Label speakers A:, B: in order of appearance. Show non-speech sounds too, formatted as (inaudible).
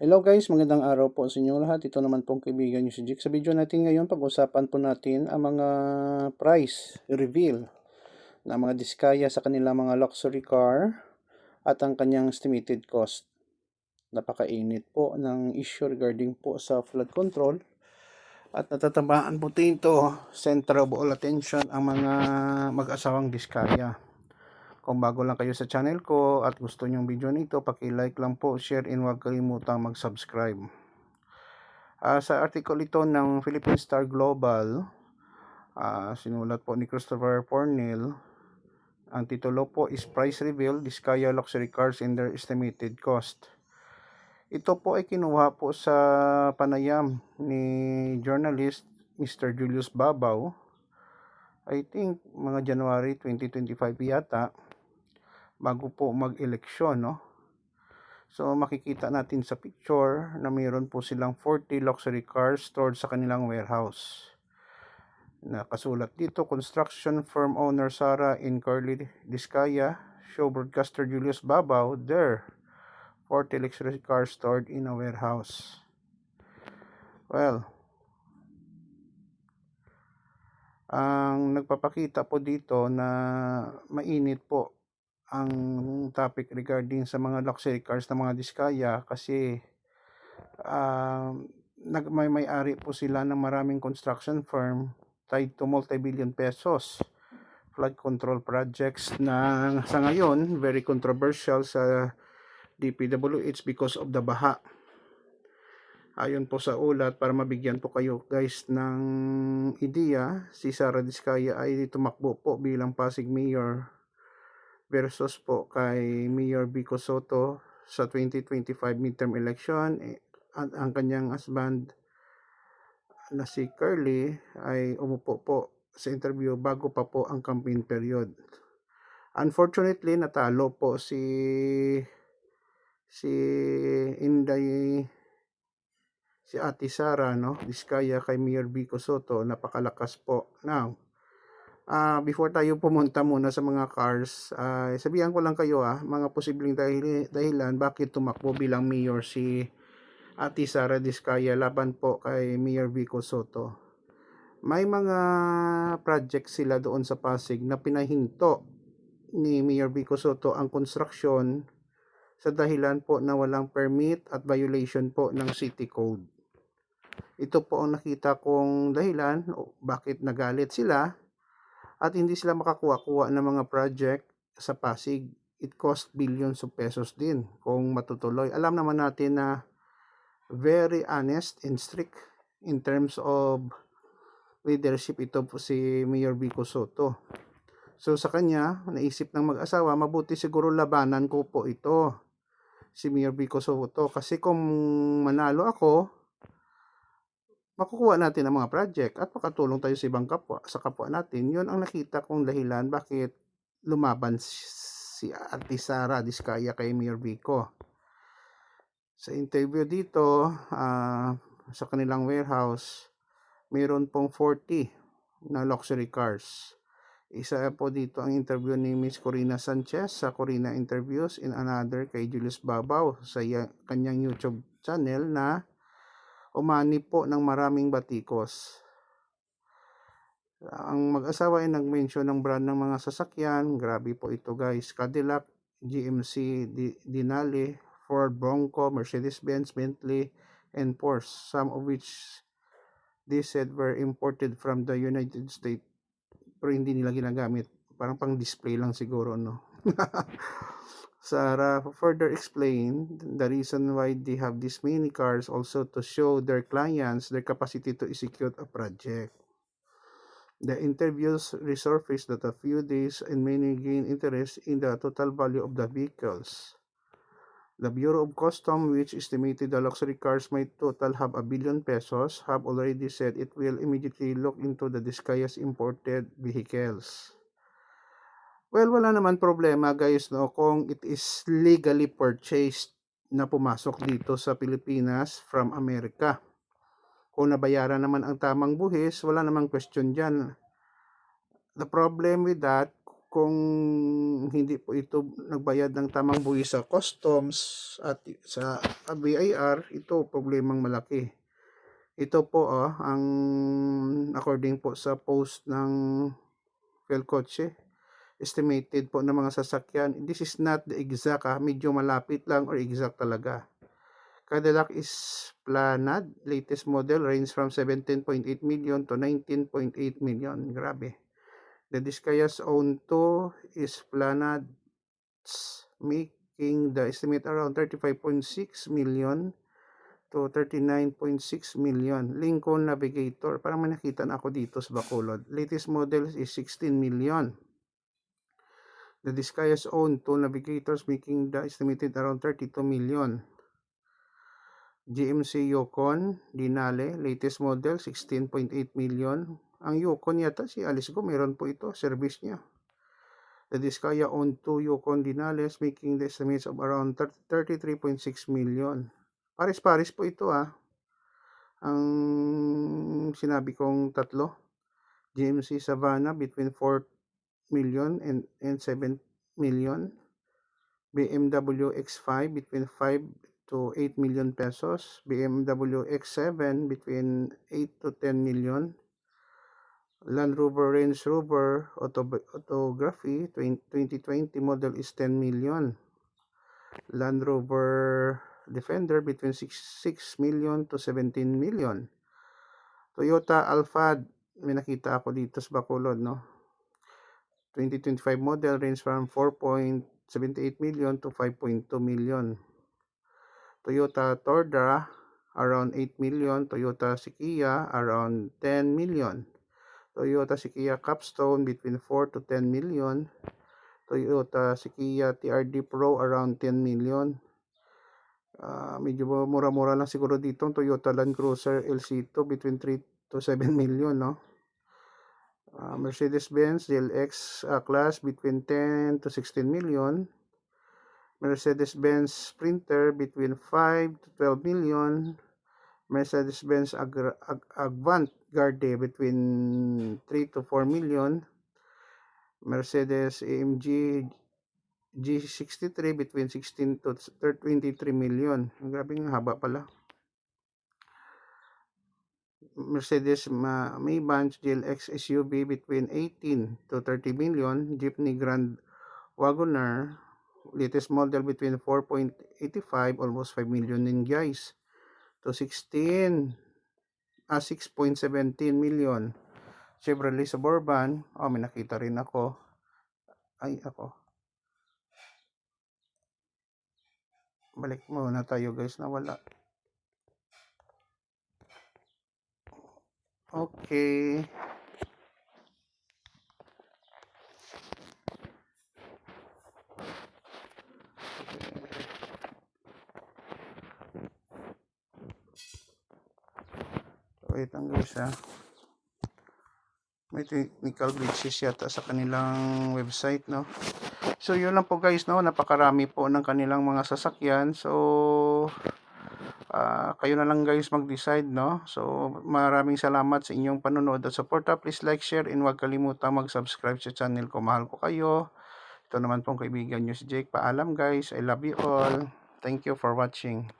A: Hello guys, magandang araw po sa inyo lahat. Ito naman pong kaibigan nyo si Jik. Sa video natin ngayon, pag-usapan po natin ang mga price reveal ng mga diskaya sa kanilang mga luxury car at ang kanyang estimated cost. Napakainit po ng issue regarding po sa flood control at natatamaan po dito center of all attention ang mga mag-asawang diskaya. Kung bago lang kayo sa channel ko at gusto nyong video nito, paki-like lang po, share, and huwag kalimutang mag-subscribe. Ah, sa article ito ng Philippine Star Global, ah, sinulat po ni Christopher Pornell, ang titulo po is Price Reveal, Discaya Luxury Cars and Their Estimated Cost. Ito po ay kinuha po sa panayam ni journalist Mr. Julius Babaw. I think mga January 2025 yata bago po mag-eleksyon, no? So makikita natin sa picture na mayroon po silang 40 luxury cars stored sa kanilang warehouse. Nakasulat dito, construction firm owner Sara in Curly Discaya, show broadcaster Julius Babaw, there, 40 luxury cars stored in a warehouse. Well, ang nagpapakita po dito na mainit po ang topic regarding sa mga luxury cars na mga diskaya kasi um, nag may may-ari po sila ng maraming construction firm tied to multi-billion pesos flood control projects na sa ngayon very controversial sa DPWH because of the baha. Ayon po sa ulat para mabigyan po kayo guys ng ideya, si Sara Diskaya ay tumakbo po bilang Pasig Mayor versus po kay Mayor Vico Soto sa 2025 midterm election eh, at ang kanyang husband na si Curly ay umupo po sa interview bago pa po ang campaign period. Unfortunately, natalo po si si Inday si Ate Sara no, Diskaya kay Mayor Vico Soto, napakalakas po. Now, uh, before tayo pumunta muna sa mga cars, uh, sabihan ko lang kayo ah, mga posibleng dahil, dahilan bakit tumakbo bilang mayor si Ate Sara Diskaya laban po kay Mayor Vico Soto. May mga project sila doon sa Pasig na pinahinto ni Mayor Vico Soto ang construction sa dahilan po na walang permit at violation po ng city code. Ito po ang nakita kong dahilan bakit nagalit sila at hindi sila makakuha-kuha ng mga project sa Pasig. It cost billions of pesos din kung matutuloy. Alam naman natin na very honest and strict in terms of leadership ito po si Mayor Vico Soto. So sa kanya, naisip ng mag-asawa, mabuti siguro labanan ko po ito si Mayor Vico Soto kasi kung manalo ako, makukuha natin ang mga project at makatulong tayo sa ibang kapwa, sa kapwa natin. Yun ang nakita kong dahilan bakit lumaban si Ate Sara Diskaya kay Mayor Vico. Sa interview dito, uh, sa kanilang warehouse, mayroon pong 40 na luxury cars. Isa po dito ang interview ni Miss Corina Sanchez sa Corina Interviews in another kay Julius Babaw sa kanyang YouTube channel na umani po ng maraming batikos. Ang mag-asawa ay nag-mention ng brand ng mga sasakyan. Grabe po ito guys. Cadillac, GMC, Denali, Ford Bronco, Mercedes-Benz, Bentley, and Porsche. Some of which they said were imported from the United States. Pero hindi nila ginagamit. Parang pang display lang siguro, no? (laughs) Sarah further explained the reason why they have this many cars also to show their clients their capacity to execute a project. The interviews resurfaced that a few days and many gain interest in the total value of the vehicles. The Bureau of Customs, which estimated the luxury cars might total have a billion pesos, have already said it will immediately look into the Discayas imported vehicles. Well, wala naman problema guys no kung it is legally purchased na pumasok dito sa Pilipinas from America. Kung nabayaran naman ang tamang buhis, wala namang question dyan. The problem with that, kung hindi po ito nagbayad ng tamang buwis sa customs at sa BIR, ito problemang malaki. Ito po ah, ang according po sa post ng Felcoche, estimated po ng mga sasakyan. This is not the exact ah, medyo malapit lang or exact talaga. Cadillac is Planad, latest model range from 17.8 million to 19.8 million. Grabe. The Discayas own 2 is Planad making the estimate around 35.6 million to 39.6 million. Lincoln Navigator, parang may nakita na ako dito sa Bacolod. Latest model is 16 million. The Discayas own 2 Navigators making the estimated around 32 million. GMC Yukon Dinale, latest model 16.8 million. Ang Yukon yata si Alice Go, meron po ito, service niya. The Discaya owned two Yukon Dinales making the estimates of around 30 33.6 million. Paris-paris po ito ah. Ang sinabi kong tatlo. GMC Savannah between 4 million and, and 7 million. BMW X5 between 5 to 8 million pesos. BMW X7 between 8 to 10 million. Land Rover Range Rover Auto- Autography 20- 2020 model is 10 million. Land Rover Defender between 6, 6 million to 17 million. Toyota Alphard, may nakita ako dito sa Bacolod, no? 2025 model range from 4.78 million to 5.2 million. Toyota Tundra around 8 million. Toyota Sequoia around 10 million. Toyota Sequoia Capstone between 4 to 10 million. Toyota Sequoia TRD Pro around 10 million. Ah, medyo mura-mura lang siguro dito Toyota Land Cruiser LC2 between 3 to 7 million, no? Ah, Mercedes-Benz GLX ah, class between 10 to 16 million. Mercedes-Benz Sprinter between 5 to 12 million. Mercedes-Benz Ag- Avant Garde between 3 to 4 million. Mercedes AMG G63 between 16 to 23 million. Grabe ng haba pala. Mercedes Ma- Maybach GLX SUV between 18 to 30 million. Jeepney Grand Wagoner latest model between 4.85 almost 5 million din guys to 16 ah 6.17 million. Chevrolet Suburban, oh may nakita rin ako. Ay ako. Balik muna tayo guys, nawala. Okay. Wait lang guys ha. May technical glitches yata sa kanilang website no. So yun lang po guys no, napakarami po ng kanilang mga sasakyan. So ah, kayo na lang guys mag-decide no. So maraming salamat sa inyong panonood at suporta. Please like, share and huwag kalimutang mag-subscribe sa channel ko. Mahal ko kayo. Ito naman pong kaibigan nyo si Jake. Paalam guys. I love you all. Thank you for watching.